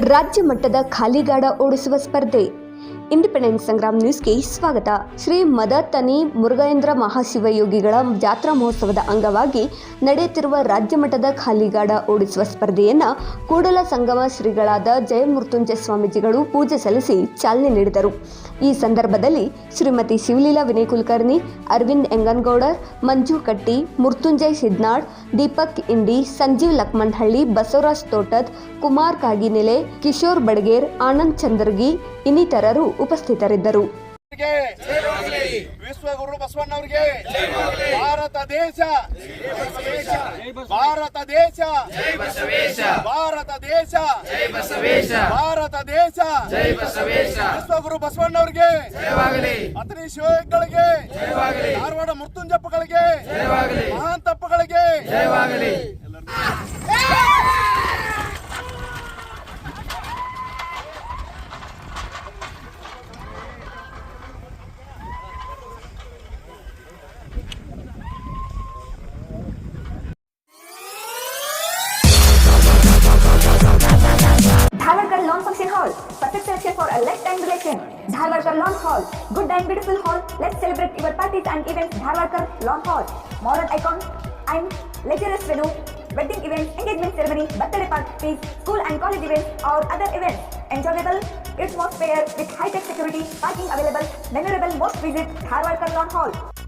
ರಾಜ್ಯ ಮಟ್ಟದ ಖಾಲಿಗಾಡ ಓಡಿಸುವ ಸ್ಪರ್ಧೆ. ಇಂಡಿಪೆಂಡೆನ್ಸ್ ಸಂಗ್ರಾಮ್ ನ್ಯೂಸ್ಗೆ ಸ್ವಾಗತ. ಶ್ರೀ ಮದತನಿ ಮುರುಗೇಂದ್ರ ಮಹಾಶಿವಯೋಗಿಗಳ ಜಾತ್ರಾ ಮಹೋತ್ಸವದ ಅಂಗವಾಗಿ ನಡೆಯುತ್ತಿರುವ ರಾಜ್ಯ ಮಟ್ಟದ ಖಾಲಿಗಾಡ ಓಡಿಸುವ ಸ್ಪರ್ಧೆಯನ್ನು ಕೂಡಲ ಸಂಗಮ ಶ್ರೀಗಳಾದ ಜಯಮೃತ್ಯುಂಜಯ ಸ್ವಾಮೀಜಿಗಳು ಪೂಜೆ ಸಲ್ಲಿಸಿ ಚಾಲನೆ ನೀಡಿದರು. ಈ ಸಂದರ್ಭದಲ್ಲಿ ಶ್ರೀಮತಿ ಶಿವಲೀಲಾ ವಿನಯ್ ಕುಲಕರ್ಣಿ ಅರವಿಂದ್ ಎಂಗನ್ಗೌಡರ್, ಮಂಜು ಕಟ್ಟಿ, ಮೃತ್ಯುಂಜಯ್ ಸಿದ್ನಾಳ್ ದೀಪಕ್ ಇಂಡಿ, ಸಂಜೀವ್ ಲಕ್ಮಣ್ಹಳ್ಳಿ ಬಸವರಾಜ್ ತೋಟದ್, ಕುಮಾರ್ ಕಾಗಿನೆಲೆ, ಕಿಶೋರ್ ಬಡಗೇರ್, ಆನಂದ್ ಚಂದರ್ಗಿ ಇನ್ನಿತರರು ಉಪಸ್ಥಿತರಿದ್ದರು. ವಿಶ್ವಗುರು ಬಸವಣ್ಣವರಿಗೆ ಭಾರತ ದೇಶ. ಭಾರತ ದೇಶ. ಭಾರತ ದೇಶ. ಭಾರತ ದೇಶ. ವಿಶ್ವಗುರು ಬಸವಣ್ಣವರಿಗೆ ಅತನಿ ಶಿವಗಳಿಗೆ ಧಾರವಾಡ ಮೃತ್ಯುಂಜಪ್ಪಗಳಿಗೆ ಮಹಾನ್ Dharwad Lawn Function Hall. Perfect selection for a lifetime relation. Dharwad Lawn Hall. Good and beautiful hall. Let's celebrate your parties and events. Dharwad Lawn Hall. Modern icon and luxurious venue. Wedding events, engagement ceremony, birthday parties, school and college events or other events. Enjoyable atmosphere with high-tech security, parking available, memorable most visit Dharwad Lawn Hall.